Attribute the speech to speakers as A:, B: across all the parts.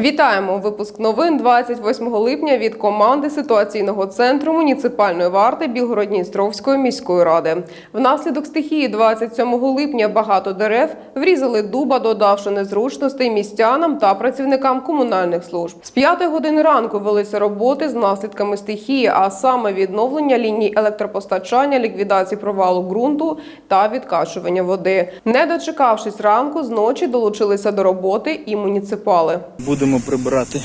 A: Вітаємо! Випуск новин 28 липня від команди ситуаційного центру муніципальної варти Білгород-Дністровської міської ради. Внаслідок стихії 27 липня багато дерев врізали дуба, додавши незручностей містянам та працівникам комунальних служб. З 5 години ранку велися роботи з наслідками стихії, а саме відновлення ліній електропостачання, ліквідації провалу ґрунту та відкачування води. Не дочекавшись ранку, зночі долучилися до роботи і муніципали.
B: Будемо прибирати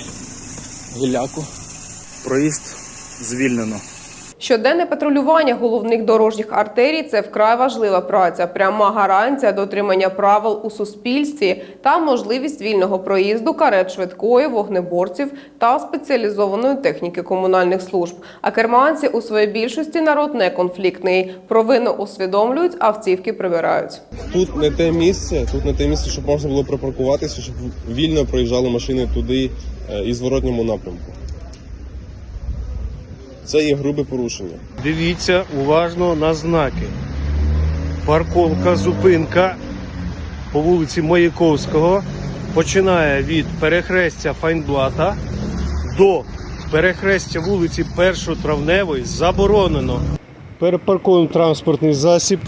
B: гіляку. Проїзд звільнено.
A: Щоденне патрулювання головних дорожніх артерій це вкрай важлива праця, пряма гарантія дотримання правил у суспільстві та можливість вільного проїзду карет швидкої, вогнеборців та спеціалізованої техніки комунальних служб. А керманці у своїй більшості народ не конфліктний. Провину усвідомлюють, автівки прибирають.
C: Тут не те місце, тут не те місце, щоб можна було припаркуватися, щоб вільно проїжджали машини туди е, і зворотньому напрямку. Це є грубе порушення.
D: Дивіться уважно на знаки. Парковка, зупинка по вулиці Маяковського починає від перехрестя Файнблата до перехрестя вулиці 1 Травневої заборонено. Перепаркуємо транспортний засіб.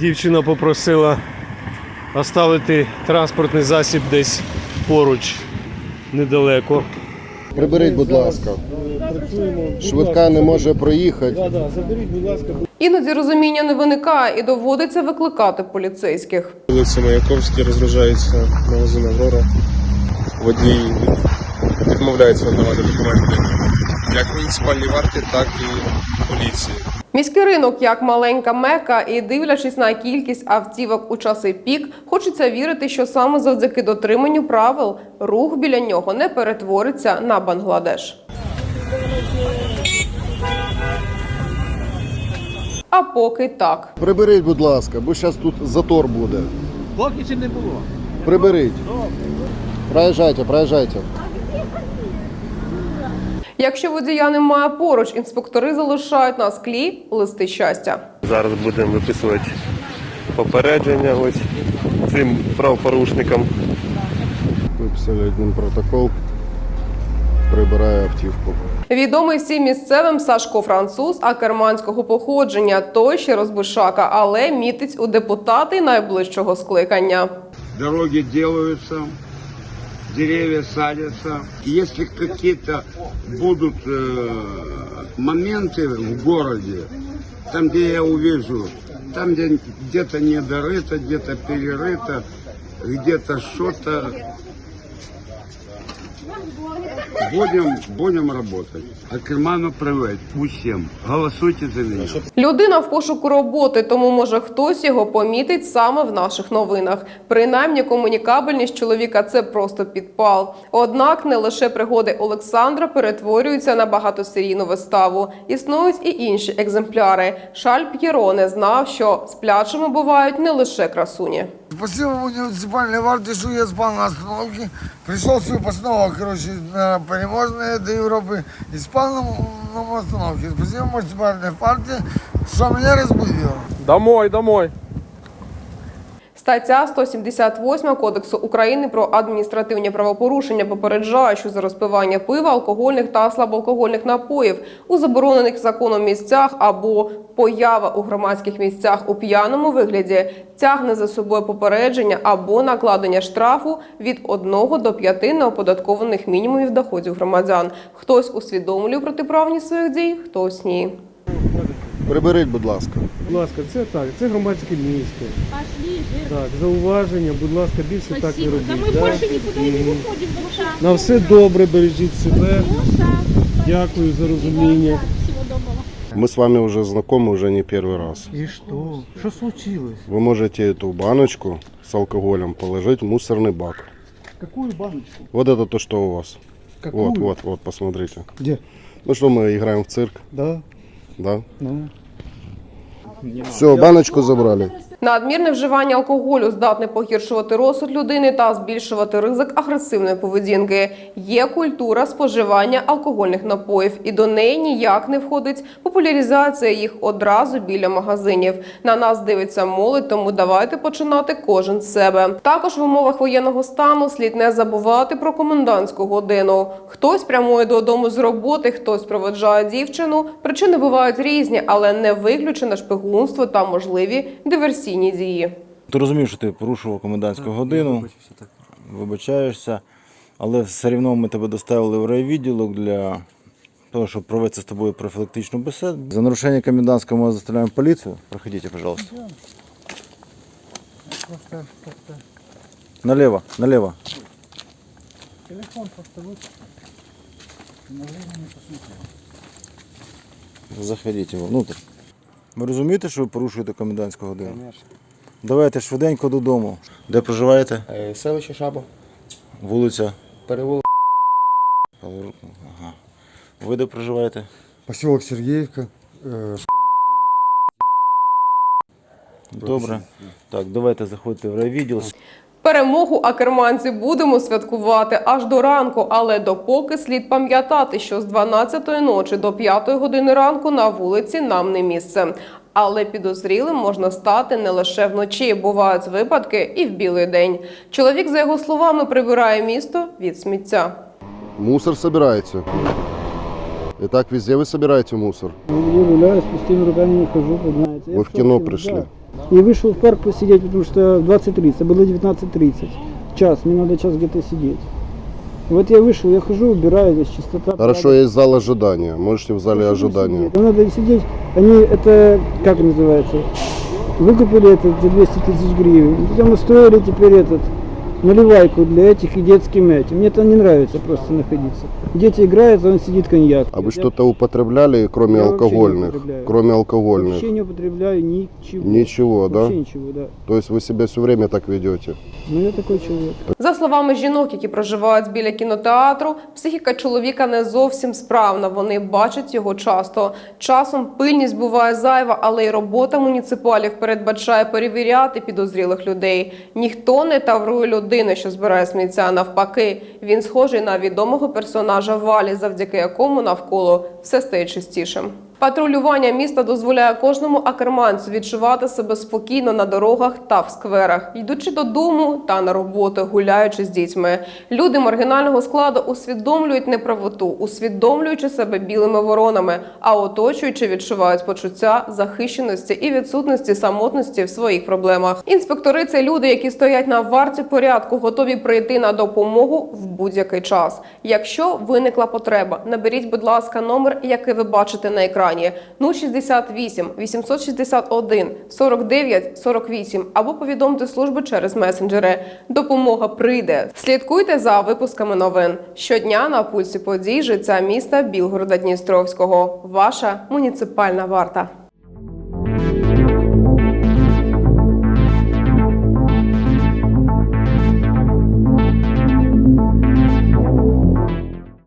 D: Дівчина попросила оставити транспортний засіб десь поруч недалеко.
E: Приберіть, будь ласка. Швидка не може проїхати.
A: Іноді розуміння не виникає і доводиться викликати поліцейських.
C: Вулиця Маяковській розгружається магазин Аврора. Водій відмовляється надавати документи як муніципальній варті, так і поліції.
A: Міський ринок як маленька мека, і дивлячись на кількість автівок у часи пік, хочеться вірити, що саме завдяки дотриманню правил рух біля нього не перетвориться на Бангладеш. А поки так.
E: Приберіть, будь ласка, бо зараз тут затор буде.
D: Поки чи не було.
E: Приберіть. Проїжджайте, проїжджайте.
A: Якщо водія немає поруч, інспектори залишають на склі листи щастя.
F: Зараз будемо виписувати попередження ось цим правопорушникам.
E: Виписали один протокол. Прибирає автівку.
A: Відомий всім місцевим Сашко француз, а керманського походження. Той ще розбишака, але мітить у депутати найближчого скликання.
G: дороги делаются, деревья садятся. Если какие-то будут э, моменты в городе, там, где я увижу, там, где где-то недорыто, где-то перерыто, где-то что-то, будем, будем работать. А Керману привет усім. Голосуйте за меня.
A: Людина в пошуку роботи, тому може хтось його помітить саме в наших новинах. Принаймні, комунікабельність чоловіка це просто підпал. Однак не лише пригоди Олександра перетворюються на багатосерійну виставу. Існують і інші екземпляри. Шаль П'єро не знав, що сплячими бувають не лише красуні.
H: Спасибо муниципальной варте, спал на остановке. Пришел с выпускного, короче, на Переможные до Европы и спал на, на остановке. Спасибо муниципальной варте, что меня разбудило.
C: Домой, домой.
A: Стаття 178 Кодексу України про адміністративні правопорушення попереджає, що за розпивання пива, алкогольних та слабоалкогольних напоїв у заборонених законом місцях або поява у громадських місцях у п'яному вигляді тягне за собою попередження або накладення штрафу від 1 до 5 неоподаткованих мінімумів доходів громадян. Хтось усвідомлює протиправність своїх дій, хтось ні.
E: Приберіть, будь ласка.
D: Будь ласка, це так, це громадське місто. Так, зауваження, будь ласка, більше так не
I: Спасибо.
D: робіть.
I: Да мы
D: да?
I: больше никуда не
D: Мгм.
I: выходим, душа.
D: На все добре, бережіть себе.
I: Душа.
D: Дякую за розуміння.
I: Всего доброго.
E: Мы с вами уже знакомы уже не первый раз.
D: І що? Що случилось?
E: Вы можете эту баночку с алкоголем положить в мусорный бак.
D: Какую баночку?
E: Вот это то, что у вас.
D: Какую?
E: Вот, вот, вот, посмотрите.
D: Где?
E: Ну что, мы играем в цирк,
D: Да,
E: да?
D: ну.
E: Все, баночку забрали.
A: Надмірне вживання алкоголю здатне погіршувати розсуд людини та збільшувати ризик агресивної поведінки. Є культура споживання алкогольних напоїв, і до неї ніяк не входить популяризація їх одразу біля магазинів. На нас дивиться молодь, тому давайте починати кожен з себе. Також в умовах воєнного стану слід не забувати про комендантську годину. Хтось прямує додому з роботи, хтось проведжає дівчину. Причини бувають різні, але не виключено шпигунство та можливі диверсійні дії.
I: Ти розумів, що ти порушував комендантську годину, вибачаєшся, але все одно ми тебе доставили в райвідділок для того, щоб провести з тобою профілактичну бесіду. За нарушення комендантського ми заставляємо поліцію. Проходите, пожалуйста. Налево, налево. Заходите внутрь. Ви розумієте, що ви порушуєте комендантську годину? Давайте швиденько додому. Де проживаєте?
J: Е, Селище Шабо,
I: Вулиця.
J: перевулок.
I: Ага. Ви де проживаєте?
H: Поселок Сергіївка. э,
I: Добре. Так, давайте заходьте в райвідділ.
A: Перемогу акерманці будемо святкувати аж до ранку, але допоки слід пам'ятати, що з 12-ї ночі до 5-ї години ранку на вулиці нам не місце. Але підозрілим можна стати не лише вночі. Бувають випадки і в білий день. Чоловік, за його словами, прибирає місто від сміття.
E: Мусор собираете. И так везде вы собираете мусор.
D: Я гуляю, с пустыми руками не хожу, знаете.
E: Вы в кино пришли.
D: И вышел в парк посидеть, потому что в 20.30, а было 19.30. Час, мне надо час где-то сидеть. Вот я вышел, я хожу, убираю, здесь чистота.
E: Хорошо,
D: порядок.
E: есть зал ожидания. Можете в зале
D: Хожу
E: ожидания.
D: сидеть. Там надо сидеть, они это, как называется, выкупили это за 200 тысяч гривен. Потом устроили теперь этот, наливайку для этих и детским этим. Мне там не нравится просто находиться. Дети играют, а он сидит коньяк.
E: А вы
D: Я
E: что-то употребляли, кроме
D: Я вообще не
E: алкогольных?
D: употребляю.
E: Кроме алкогольных.
D: Вообще не употребляю ничего.
E: Ничего, да?
D: Вообще ничего, да.
E: То есть вы себя все время так ведете?
D: Ну я такой человек.
A: За словами жінок, які проживають біля кінотеатру, психіка чоловіка не зовсім справна. Вони бачать його часто. Часом пильність буває зайва, але й робота муніципалів передбачає перевіряти підозрілих людей. Ніхто не таврує людини, що збирає сміття. Навпаки, він схожий на відомого персонажа Валі, завдяки якому навколо все стає чистішим. Патрулювання міста дозволяє кожному акерманцю відчувати себе спокійно на дорогах та в скверах, йдучи додому та на роботу, гуляючи з дітьми. Люди маргінального складу усвідомлюють неправоту, усвідомлюючи себе білими воронами, а оточуючи відчувають почуття захищеності і відсутності самотності в своїх проблемах. Інспектори це люди, які стоять на варті порядку, готові прийти на допомогу в будь-який час. Якщо виникла потреба, наберіть, будь ласка, номер, який ви бачите на екрані 068 861 49 48 або повідомте службу через месенджери. Допомога прийде. Слідкуйте за випусками новин щодня на пульсі подій життя міста Білгорода Дністровського. Ваша муніципальна варта.